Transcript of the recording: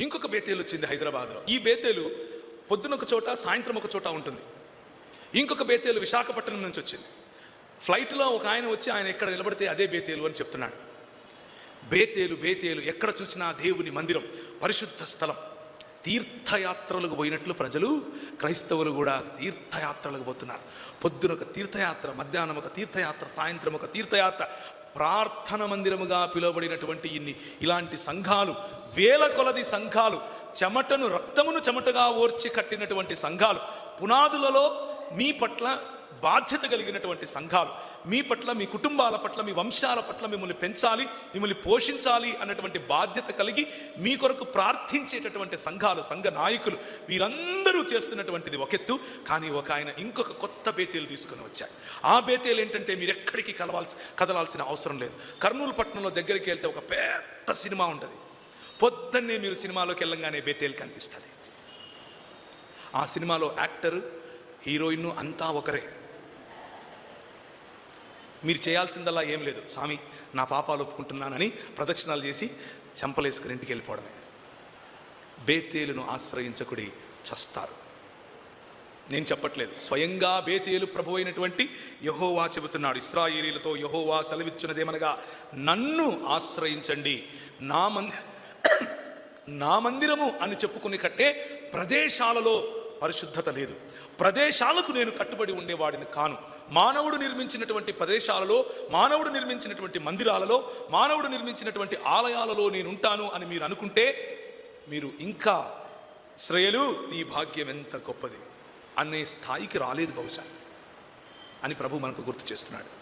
ఇంకొక బేతేలు వచ్చింది హైదరాబాద్లో. ఈ బేతేలు పొద్దున ఒక చోట సాయంత్రం ఒక చోట ఉంటుంది. ఇంకొక బేతేలు విశాఖపట్నం నుంచి వచ్చింది. ఫ్లైట్లో ఒక ఆయన వచ్చి ఆయన ఎక్కడ నిలబడితే అదే బేతేలు అని చెప్తున్నాడు. బేతేలు బేతేలు ఎక్కడ చూసినా దేవుని మందిరం పరిశుద్ధ స్థలం. తీర్థయాత్రలకు పోయినట్లు ప్రజలు క్రైస్తవులు కూడా తీర్థయాత్రలకు పోతున్నారు. పొద్దున ఒక తీర్థయాత్ర మధ్యాహ్నం ఒక తీర్థయాత్ర సాయంత్రం ఒక తీర్థయాత్ర ప్రార్థన మందిరముగా పిలువబడినటువంటి ఇన్ని ఇలాంటి సంఘాలు వేల కొలది సంఘాలు చెమటను రక్తమును చెమటగా ఓర్చి కట్టినటువంటి సంఘాలు పునాదులలో మీ పట్ల బాధ్యత కలిగినటువంటి సంఘాలు. మీ పట్ల మీ కుటుంబాల పట్ల మీ వంశాల పట్ల మిమ్మల్ని పెంచాలి మిమ్మల్ని పోషించాలి అన్నటువంటి బాధ్యత కలిగి మీ కొరకు ప్రార్థించేటటువంటి సంఘాలు సంఘ నాయకులు వీరందరూ చేస్తున్నటువంటిది ఒక ఎత్తు. కానీ ఒక ఆయన ఇంకొక కొత్త బేతీలు తీసుకొని వచ్చాడు. ఆ బేతీలు ఏంటంటే మీరు ఎక్కడికి కలవాల్సి కదలాల్సిన అవసరం లేదు. కర్నూలు పట్టణంలో దగ్గరికి వెళ్తే ఒక పెద్ద సినిమా ఉంటుంది. పొద్దున్నే మీరు సినిమాలోకి వెళ్ళంగానే బేతేలు కనిపిస్తుంది. ఆ సినిమాలో యాక్టర్ హీరోయిన్ అంతా ఒకరే. మీరు చేయాల్సిందల్లా ఏం లేదు. స్వామి నా పాపాలు ఒప్పుకుంటున్నానని ప్రదక్షిణాలు చేసి చెంపలేసుకుని ఇంటికి వెళ్ళిపోవడమే. బేతేలును ఆశ్రయించకుడి చస్తారు. నేను చెప్పట్లేదు. స్వయంగా బేతేలు ప్రభు అయినటువంటి యహోవా చెబుతున్నాడు. ఇస్రాయేలీలతో యహోవా సెలవిచ్చినదేమనగా నన్ను ఆశ్రయించండి. నా మంది నా మందిరము అని చెప్పుకుని కట్టే ప్రదేశాలలో పరిశుద్ధత లేదు. ప్రదేశాలకు నేను కట్టుబడి ఉండేవాడిని కాను. మానవుడు నిర్మించినటువంటి ప్రదేశాలలో మానవుడు నిర్మించినటువంటి మందిరాలలో మానవుడు నిర్మించినటువంటి ఆలయాలలో నేను ఉంటాను అని మీరు అనుకుంటే మీరు ఇంకా శ్రేయలు నీ భాగ్యం ఎంత గొప్పది అనే స్థాయికి రాలేదు బహుశా అని ప్రభు మనకు గుర్తు చేస్తున్నాడు.